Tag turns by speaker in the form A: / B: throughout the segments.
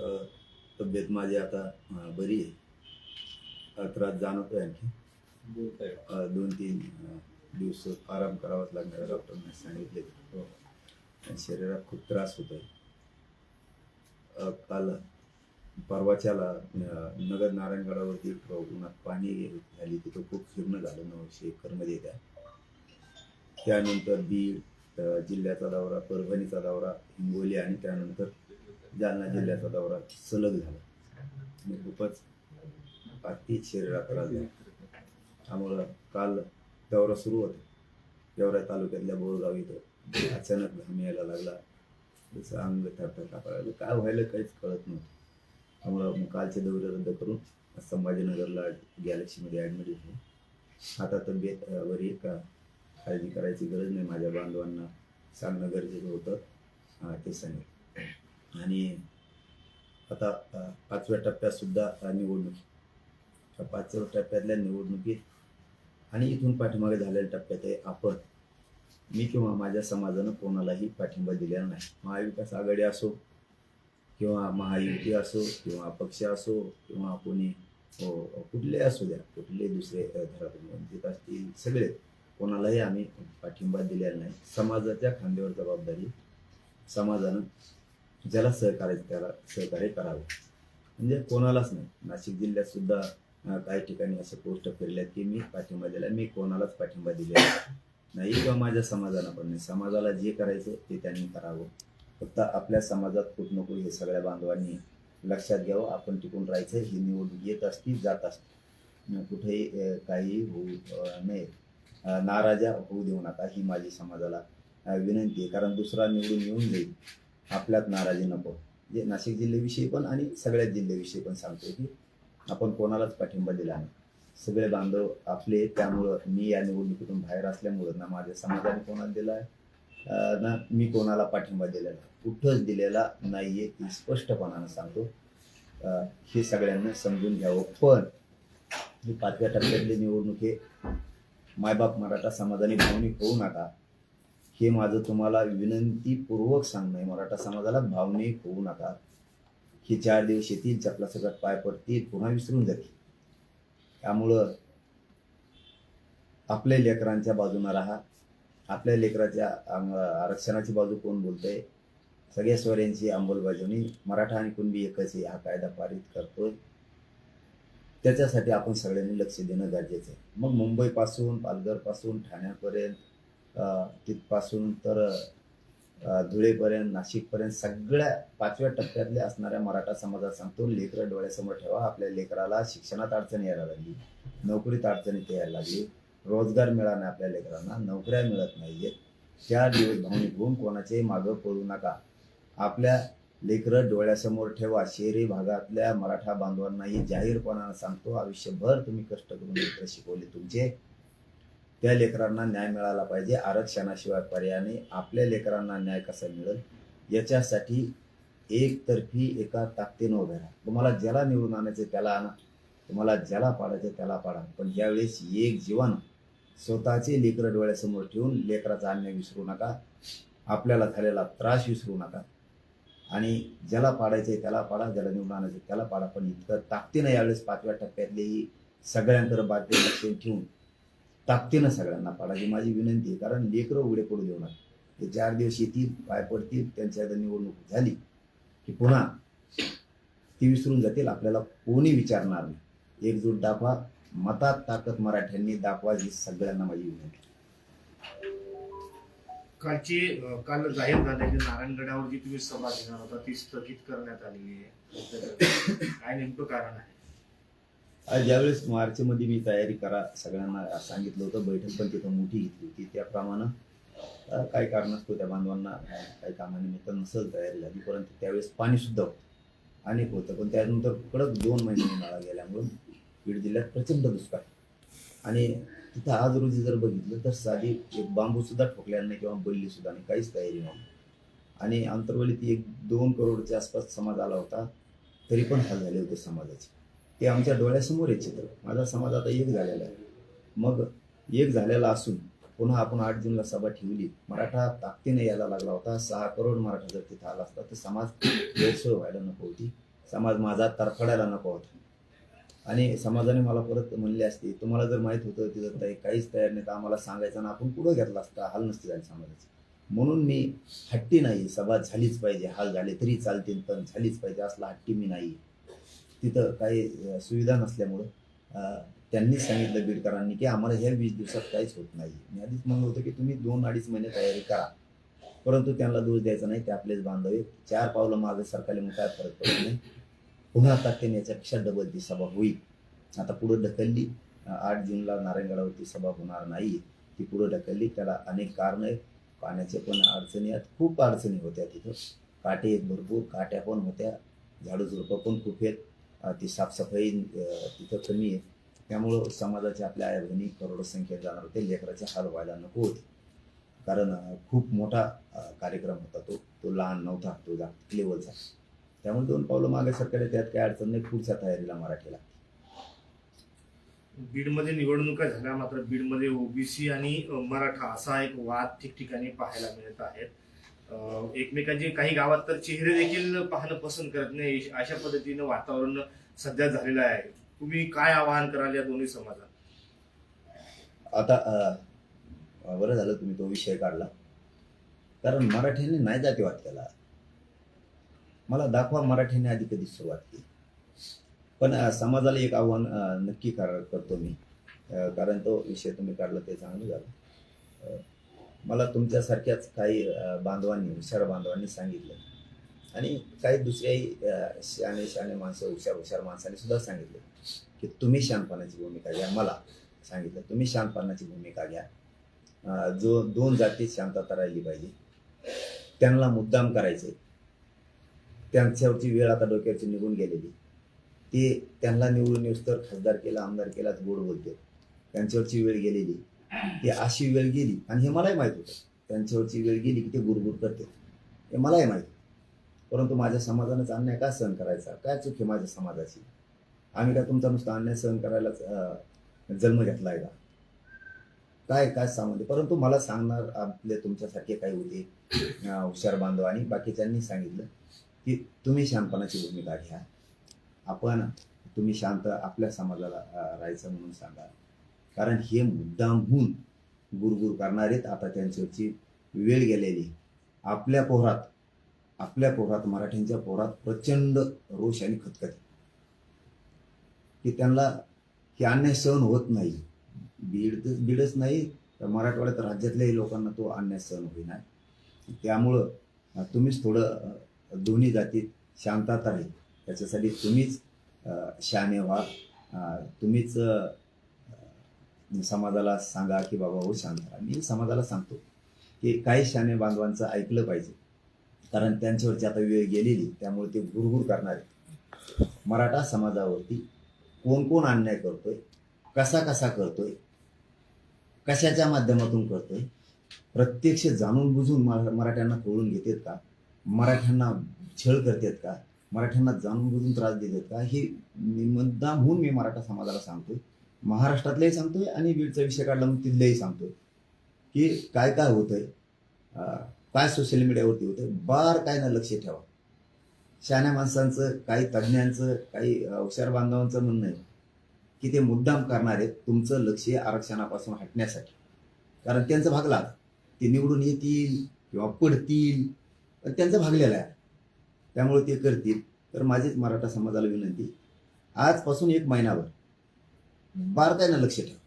A: तब्येत माझी आता बरी आहे. त्रास जाणवतोय आणखी. दोन तीन दिवस आराम करावाच लागणार आहे डॉक्टरने सांगितले. आणि शरीरात खूप त्रास होतोय. काल परवाच्याला नगर नारायणगडावरती उन्हात पाणी झाली तिथं खूप फिरणं झालं नऊशे एकरमध्ये त्या. त्यानंतर बीड जिल्ह्याचा दौरा परभणीचा दौरा हिंगोली आणि त्यानंतर जालना जिल्ह्याचा दौरा सलग झाला. खूपच अति शरीरात त्रास झाला. त्यामुळं काल दौरा सुरू होता. गेवरा तालुक्यातल्या बोरगाव इथं. अचानक घाम यायला लागला. जसं अंग थरथर कापायला लागलं. काय व्हायला काहीच कळत नव्हतं. त्यामुळं मग कालचे दौरे रद्द करून संभाजीनगरला गॅलेक्सीमध्ये ॲडमिट झालो आता तब्येत बरी का काळजी करायची गरज नाही. माझ्या बांधवांना सांगणं गरजेचं होतं. ते सांगेल. आणि आता पाचव्या टप्प्यातसुद्धा निवडणूक त्या पाचव्या टप्प्यातल्या निवडणुकीत आणि इथून पाठीमागे झालेल्या टप्प्यात आहे आपण मी किंवा माझ्या समाजानं कोणालाही पाठिंबा दिलेला नाही. महाविकास आघाडी असो किंवा महायुती असो किंवा अपक्ष असो किंवा कोणी हो, कुठले असू द्या कुठले दुसरे अ, धरातून वंचित असतील सगळे कोणालाही आम्ही पाठिंबा दिलेला नाही. समाजाच्या खांद्यावर जबाबदारी समाजानं ज्याला सहकार्य त्याला सहकार्य करावं. म्हणजे कोणालाच नाही. नाशिक जिल्ह्यात सुद्धा काही ठिकाणी असे पोस्ट फिरल्यात की मी पाठिंबा दिला मी कोणालाच पाठिंबा दिलेला नाही. किंवा माझ्या समाजाला पण नाही. समाजाला जे करायचं ते त्यांनी करावं. फक्त आपल्या समाजात कुठ नको हे सगळ्या बांधवांनी लक्षात घ्यावं. आपण टिकून राहायचं ही निवडणूक येत असती जात असते. कुठेही काही होऊ नये. नाराजा होऊ देऊ नका. ही माझी समाजाला विनंती आहे. कारण दुसरा निवडून येऊन जाईल. आपल्यात नाराजी नको. जे नाशिक जिल्ह्याविषयी पण आणि सगळ्याच जिल्ह्याविषयी पण सांगतो की आपण कोणालाच पाठिंबा दिला नाही. सगळे बांधव आपले त्यामुळं मी या निवडणुकीतून बाहेर असल्यामुळं ना माझ्या समाजाने कोणाला दिला आहे ना मी कोणाला पाठिंबा दिलेला कुठंच दिलेला नाहीये ती स्पष्टपणानं सांगतो. हे सगळ्यांना समजून घ्यावं. पण ही पाचव्या टप्प्यातली निवडणूक हे मायबाप मराठा समाजाने भावनिक होऊ नका. हे माझं तुम्हाला विनंतीपूर्वक सांगणं आहे. मराठा समाजाला भावनिक होऊ नका. हे चार दिवस येतील चपला सगळ्यात पाय पडतील पुन्हा विसरून जातील त्यामुळं आपल्या लेकरांच्या बाजूनं राहा. आपल्या लेकराच्या अंग- आरक्षणाची बाजू कोण बोलतंय? सगळ्या स्वर्यांची अंमलबजावणी मराठा आणि कुणबी एकच आहे हा कायदा पारित करतोय. त्याच्यासाठी आपण सगळ्यांनी लक्ष देणं गरजेचं आहे. मग मुंबईपासून पालघरपासून ठाण्यापर्यंत तिथपासून तर धुळेपर्यंत नाशिकपर्यंत सगळ्या पाचव्या टप्प्यातल्या असणाऱ्या मराठा समाजात सांगतो लेकरं डोळ्यासमोर ठेवा. आपल्या लेकराला शिक्षणात अडचण यायला लागली. नोकरीत अडचणीत यायला लागली. रोजगार मिळाला नाही आपल्या लेकरांना. नोकऱ्या मिळत नाहीयेत. चार दिवस भावनिक होऊन कोणाच्याही मागं पडू नका. आपल्या लेकरं डोळ्यासमोर ठेवा. शहरी भागातल्या मराठा बांधवांनाही जाहीरपणानं सांगतो आयुष्यभर तुम्ही कष्ट करून लेकरं शिकवले. तुमचे त्या लेकरांना न्याय मिळाला पाहिजे. आरक्षणाशिवाय पर्यायाने आपल्या लेकरांना न्याय कसा मिळेल? याच्यासाठी एकतर्फी एका ताकदीनं उभे राहा. तुम्हाला ज्याला निवडून आणायचं त्याला आणा. तुम्हाला ज्याला पाडायचं त्याला पाडा. पण ज्यावेळेस एक जीवन स्वतःचे लेकरं डोळ्यासमोर ठेवून लेकराचा अन्याय विसरू नका आपल्याला झालेला त्रास विसरू नका आणि ज्याला पाडायचे त्याला पाडा ज्याला निवडून आणायचं त्याला पाडा. पण इतकं ताकदीनं यावेळेस पाचव्या टप्प्यातलेही सगळ्यांकडे बातमी लक्ष ठेवून ताकदीनं सगळ्यांना पाडा ही माझी विनंती आहे. कारण लेकरं उघडे पडू देऊ नका. ते चार दिवस येतील पाय पडतील त्यांच्या आता निवडणूक झाली की पुन्हा ती विसरून जातील. आपल्याला कोणी विचारणार नाही. एकजूट दाखवा. मतात ताकद मराठ्यांनी दाखवा ही सगळ्यांना माझी विनंती
B: कालची काल जाहीर झालेली नारायणगडावर जी तुम्ही सभा घेणार होता ती स्थगित करण्यात आलेली आहे. काय नेमकं कारण आहे?
A: ज्यावेळेस मार्चमध्ये मी तयारी करा सगळ्यांना सांगितलं होतं बैठक पण तिथं मोठी घेतली होती. त्याप्रमाणे काही कारणास्तव त्या बांधवांना काही कामानिमित्त नसल तयारी झाली परंतु त्यावेळेस पाणी सुद्धा होतं अनेक होतं. पण त्यानंतर कडक दोन महिने उन्हाळा गेल्यामुळं बीड जिल्ह्यात प्रचंड दुष्काळ. आणि तिथं आज रोजी जर बघितलं तर साधी एक बांबूसुद्धा ठोकल्या नाही किंवा बळलीसुद्धा नाही काहीच तयारी नव्हती. आणि आंतरवलीत एक दोन करोडच्या आसपास समाज आला होता तरी पण हाल झाले होते समाजाचे. ते आमच्या डोळ्यासमोर आहे चित्र. माझा समाज आता एक झालेला आहे. मग एक झालेला असून पुन्हा आपण आठ जूनला सभा ठेवली. मराठा ताकदीने यायला लागला होता. सहा करोड मराठा जर तिथं आला असता तर समाज गैरसोय व्हायला नको होती. समाज माझा तरफडायला नको होता. आणि समाजाने मला परत म्हणले असते तुम्हाला जर माहीत होतं तिथं ताई काहीच तयार नाही तर आम्हाला सांगायचं ना आपण पुढं घेतला असता? हाल नसते झाले समाजाचे. म्हणून मी हट्टी नाही. सभा झालीच पाहिजे. हाल झाले तरी चालतील पण झालीच पाहिजे. असला हट्टी मी नाही. तिथं काही सुविधा नसल्यामुळं त्यांनीच सांगितलं बीडकरांनी की आम्हाला ह्या वीस दिवसात काहीच होत नाही. मी आधीच म्हणलं होतं की तुम्ही दोन अडीच महिने तयारी करा. परंतु त्यांना दोष द्यायचा नाही ते आपलेच बांधवे चार पावलं मागे सरकारले मग काय फरक पडत नाही पुन्हा ताकदीने याच्यापेक्षा डबल ती सभा होईल. आता पुढं ढकलली आठ जूनला नारायणगडावरती सभा होणार नाही. ती पुढं ढकलली त्याला अनेक कारणं आहेत. पाण्याचे पण अडचणी आहेत. खूप अडचणी होत्या तिथं. काटे आहेत भरपूर काट्या पण होत्या. झाडू झुडपं पण खूप आहेत. ती साफसफाई तिथं कमी आहे. त्यामुळं समाजाच्या आपल्या आई बहिणी करोडो संख्येत जाणार होते. लेकराचे हाल व्हायला नको होते. कारण खूप मोठा कार्यक्रम होता तो. तो लहान नव्हता. तो जागतिक लेवलचा. त्यामुळे दोन पावलं मागे सरकार त्यात काही अडचण नाही. पुढच्या तयारीला मराठीला
B: बीडमध्ये निवडणुका झाल्या मात्र बीडमध्ये ओबीसी आणि मराठा असा एक वाद ठिकठिकाणी पाहायला मिळत आहेत. एकमेकांचे काही गावात तर चेहरे देखील पाहणं पसंत करत नाही. अशा पद्धतीनं वातावरण सध्या झालेलं आहे. तुम्ही काय आवाहन कराल या दोन्ही समाजात?
A: आता बरं झालं तुम्ही तो विषय काढला. कारण मराठ्यांनी नाही जातीवाद केला. मला दाखवा मराठ्यांनी आधी कधी सुरुवात केली. पण समाजाला एक आव्हान नक्की करतो मी. कारण तो विषय तुम्ही काढला ते चांगलं झालं. मला तुमच्यासारख्याच काही बांधवांनी हुशार बांधवांनी सांगितलं. आणि काही दुसऱ्याही शहाणे शहाणे माणसं हुशार हुशार माणसांनी सुद्धा सांगितले की तुम्ही शानपणाची भूमिका घ्या. मला सांगितलं तुम्ही शानपणाची भूमिका घ्या. जो दोन जातीत शांतता राहिली पाहिजे त्यांना मुद्दाम करायचे त्यांच्यावरची वेळ आता डोक्यावरची निघून गेलेली. ते त्यांना निवडून येऊस तर खासदार केला आमदार केलाच गोड बोलते त्यांच्यावरची वेळ गेलेली. ते अशी वेळ गेली आणि हे मलाही माहीत होतं. त्यांच्यावरची वेळ गेली की ते गुरगुर करते. हे मलाही माहीत परंतु माझ्या समाजानंच अन्याय का सहन करायचा? काय चूक आहे माझ्या समाजाची? आम्ही का तुमचा नुसता अन्याय सहन करायलाच जन्म घेतला आहे का? काय काय सांगते परंतु मला सांगणार आपले तुमच्यासारखे काही होते हुशार बांधव आणि बाकीच्यांनी सांगितलं की तुम्ही शांतपणाची भूमिका घ्या. आपण तुम्ही शांत आपल्या समाजाला राहायचं म्हणून सांगा. कारण हे मुद्दामहून गुरगुर करणारेत आता त्यांच्यावरची वेळ गेलेली आपल्या पोहरात आपल्या पोहरात मराठ्यांच्या पोहरात प्रचंड रोष आणि खतखत की त्यांना हे अन्याय सहन होत नाही. बीड बीडच नाही तर मराठवाड्यात राज्यातल्याही लोकांना तो अन्याय सहन होईना. त्यामुळं तुम्हीच थोडं दोन्ही जातीत शांतता राहील. त्याच्यासाठी तुम्हीच अं, व्हा. तुम्हीच समाजाला सांगा की बाबा हो शांत राहा. मी समाजाला सांगतो की काही शाने बांधवांचं ऐकलं पाहिजे. कारण त्यांच्यावरची आता वेळ गेलेली त्यामुळे ते गुरगुर करणार. आहेत. मराठा समाजावरती कोण कोण अन्याय करतोय कसा कसा करतोय कशाच्या माध्यमातून करतोय प्रत्यक्ष जाणून बुजून मरा- मराठ्यांना कळून घेतात का? मराठ्यांना छळ करतात का? मराठ्यांना जाणून बुजून त्रास देतात का? हे मुद्दाम होऊन मी मराठा समाजाला सांगतोय. महाराष्ट्रातलंही सांगतोय आणि बीडचा विषय काढला मग तिथलंही सांगतोय. की काय काय होतंय आहे काय सोशल मीडियावरती होतंय बार काय ना लक्ष ठेवा. शहाण्या माणसांचं काही तज्ज्ञांचं काही हुशार बांधवांचं म्हणणं आहे की ते मुद्दाम करणार आहेत तुमचं लक्ष आरक्षणापासून हटण्यासाठी. कारण त्यांचं भागला ते निवडून येतील किंवा पडतील पण त्यांचं भागलेलं आहे. त्यामुळे ते करतील. तर माझीच मराठा समाजाला विनंती आजपासून एक महिनाभर बारकाईनं लक्ष ठेवा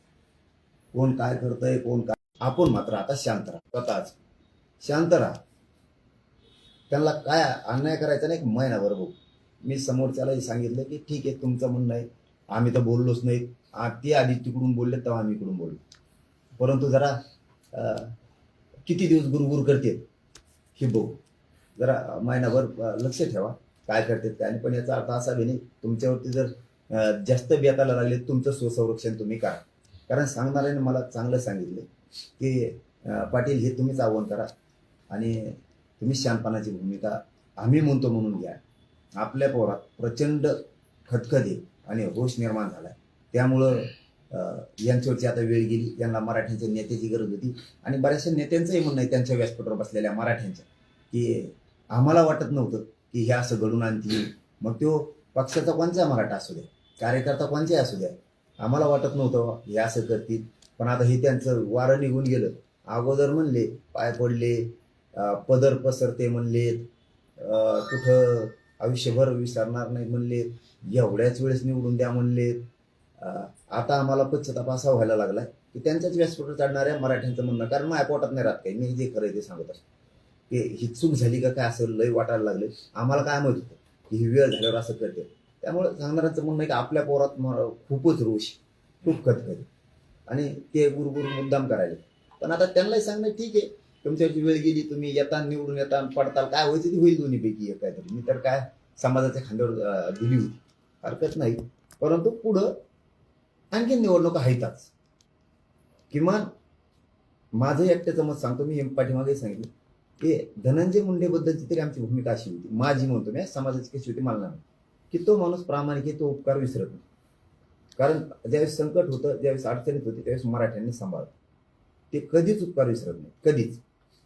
A: कोण काय करतंय कोण काय आपण मात्र आता शांत राहा. स्वतःच शांत राहा. त्यांना काय अन्याय करायचा नाही एक महिनाभर बघू. मी समोरच्यालाही सांगितलं की ठीक आहे तुमचं म्हणणं आहे. आम्ही तर बोललोच नाही. आ- ते आधी तिकडून बोलले तेव्हा आम्ही इकडून बोललो. परंतु जरा किती दिवस गुरगुर करते हे बघू. जरा महिनाभर लक्ष ठेवा. काय करतात काय नाही. पण याचा अर्थ असा बी नाही. तुमच्यावरती जर जास्त बेताला लागले तुमचं स्वसंरक्षण तुम्ही करा. कारण सांगणाऱ्याने मला चांगलं सांगितलं की पाटील हे तुम्हीच आव्हान करा आणि तुम्ही शांतपणाची भूमिका आम्ही म्हणतो म्हणून घ्या. आपल्या पोरात प्रचंड खतखते आणि रोष निर्माण झाला त्यामुळं यांच्यावरची आता वेळ गेली यांना मराठ्यांच्या नेत्याची गरज होती आणि बऱ्याचशा नेत्यांचंही म्हणणं आहे त्यांच्या व्यासपीठावर बसलेल्या मराठ्यांच्या की आम्हाला वाटत नव्हतं की हे असं घडून आणतील. मग तो पक्षाचा कोणचा मराठा असू द्या कार्यकर्ता कोणचाही असू द्या. आम्हाला वाटत नव्हतं हे असं करतील. पण आता हे त्यांचं वारं निघून गेलं. अगोदर म्हणले पाय पडले पदर पसरते म्हणलेत. कुठं आयुष्यभर विसरणार नाही म्हणलेत. एवढ्याच वेळेस निवडून द्या म्हणलेत. आता आम्हाला पश्चाताप असा व्हायला लागलाय की त्यांच्याच व्यासपीठावर चढणाऱ्या मराठ्यांचं म्हणणं कारण माझ्या पोटात नाही राहत काही. मी जे खरं ते सांगत असतो. की ही चूक झाली का काय असं लय वाटायला लागले आम्हाला काय माहीत होतं? की ही वेळ झाल्यावर असं करते त्यामुळे सांगणाराचं म्हणणं की आपल्या पोरात म- खूपच रोष खूप खतखत आणि ते गुरुगुरु मुद्दाम करायले पण आता त्यांनाही सांगणं ठीक आहे. तुमच्यावरची वेळ गेली तुम्ही येता निवडून येता पडताल काय व्हायचं ती होईल दोन्हीपैकी एक काहीतरी. मी तर काय समाजाच्या खांद्यावर दिली होती. हरकत नाही. परंतु पुढं आणखी निवडणुका आहेतच. किमान माझं एकट्याचं मत सांगतो. मी हे पाठीमागे सांगितलं. की धनंजय मुंडेबद्दलची तरी आमची भूमिका अशी होती. माझी म्हणतो मी समाजाची कशी होती मला नाही की तो माणूस प्रामाणिक आहे तो उपकार विसरत नाही. कारण ज्यावेळेस संकट होतं ज्यावेळेस अडचणीत होती त्यावेळेस मराठ्यांनी सांभाळलं. ते कधीच उपकार विसरत नाही कधीच.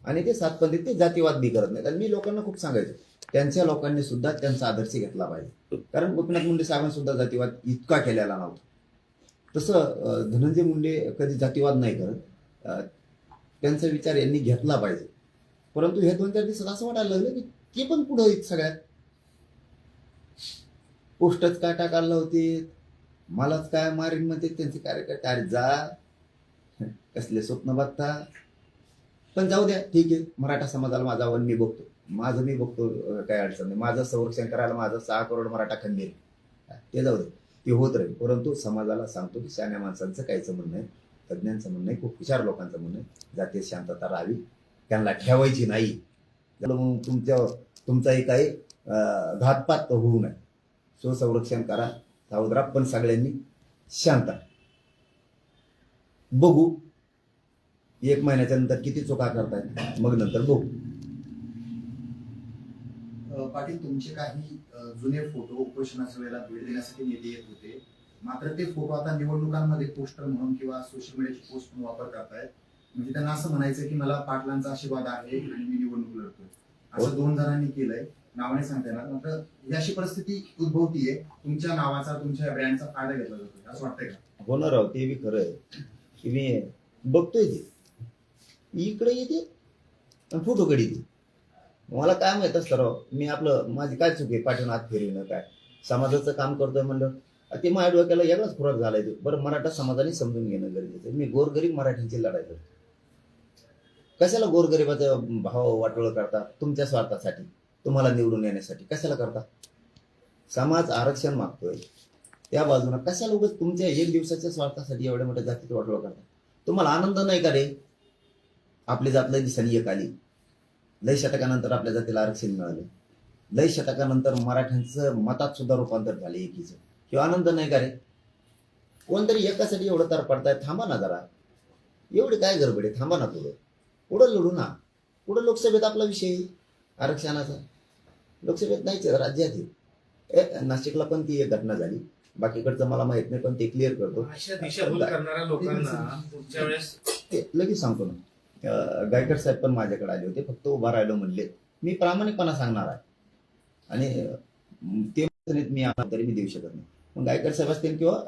A: आणि ते सातपंथी ते जातीवाद बी करत नाहीत. आणि मी लोकांना खूप सांगायचं त्यांच्या लोकांनी सुद्धा त्यांचा आदर्श घेतला पाहिजे. कारण गोपीनाथ मुंडे साहेबांनी सुद्धा जातीवाद इतका केलेला नव्हता. तसं धनंजय मुंडे कधी जातीवाद नाही करत. त्यांचा विचार यांनी घेतला पाहिजे. परंतु हे दोन चार दिवसात असं वाटायला लागलं की ते पण पुढं सगळ्यात. पोस्टच काय टाकायला होते मलाच काय मारीन म्हणते त्यांचे कार्यकर्ते. अरे जा. कसले स्वप्न बघता. पण जाऊ द्या ठीक आहे. मराठा समाजाला माझा आव्हान मी बघतो. माझं मी बघतो काय अडचण नाही. माझं संरक्षण करायला माझं सहा करोड मराठा खंबीर आहे. ते जाऊ दे. ते होत राहील. परंतु समाजाला सांगतो की शहाण्या माणसांचं काहीचं म्हणणं आहे तज्ज्ञांचं म्हणणं आहे खूप हुशार लोकांचं म्हणणं आहे. जातीय शांतता राहावी. त्यांना ठेवायची नाही. त्याला मग तुमच्या तुमचाही काही घातपात होऊ नये. स्वसंरक्षण करा. सावध पण सगळ्यांनी शांत. बघू. एक महिन्याच्या नंतर किती चुका करतायत मग नंतर बघू.
C: पाटील तुमचे काही जुने फोटो उपोषणाच्या वेळेला भेट देण्यासाठी नेते येत होते. मात्र ते फोटो आता निवडणुकांमध्ये पोस्टर म्हणून किंवा सोशल मीडियाची पोस्ट म्हणून वापर करतायत. म्हणजे त्यांना असं म्हणायचं की मला पाटलांचा आशीर्वाद आहे आणि मी निवडणूक लढतोय. असं
A: हो.
C: दोन जणांनी केलंय. नावाने सांगता येणार मात्र ही अशी परिस्थिती उद्भवतीये. तुमच्या नावाचा तुमच्या ब्रँडचा फायदा घेतला जातो. असं वाटतंय का?
A: होणार राव ते बी खरं आहे. की मी बघतोय ते. इकडे येते आणि फोटो कडे येते. मला काय माहीत असतं राव मी आपलं माझी काय चूक आहे? पाठवून आत फिरवणं काय? समाजाचं काम करतोय म्हणलं. ते माझ्या डोक्याला यालाच खुराक झालाय तो. बरं मराठा समाजाने समजून घेणं गरजेचं आहे. मी गोरगरीब मराठीची लढाई करतो. कशाला गोरगरिबाचा भाव वाटोळ करता? तुमच्या स्वार्थासाठी. तुम्हाला निवडून येण्यासाठी. कशाला करता? समाज आरक्षण मागतोय. त्या बाजूला कशाला उगाच तुमच्या एक दिवसाच्या स्वार्थासाठी एवढ्या मोठ्या जातीत वाटोळ करता? तुम्हाला आनंद नाही का रे? आपली जात लय दिसानी एक आली. लय शतकानंतर आपल्या जातीला आरक्षण मिळालं. लय शतकानंतर मराठ्यांचं मतात सुद्धा रूपांतर झाले एकीचं. किंवा आनंद नाही का रे? कोणतरी एकासाठी एवढं तर पडताय थांबा ना जरा. एवढी काय गडबड आहे? थांबा ना पुढं. पुढं लढू ना. पुढं लोकसभेत आपला विषय आहे, आरक्षणाचा. लोकसभेत नाहीच आहे, राज्यात. ए, नाशिकला पण ती एक घटना झाली. बाकीकडचं मला माहीत नाही पण ते क्लिअर करतो. ते लगेच सांगतो ना. गायकर साहेब पण माझ्याकडे आले होते फक्त उभा राहिलो म्हणले. मी प्रामाणिकपणा सांगणार आहे. आणि ते मी तरी मी देऊ शकत नाही. मग गायकर साहेब असतील किंवा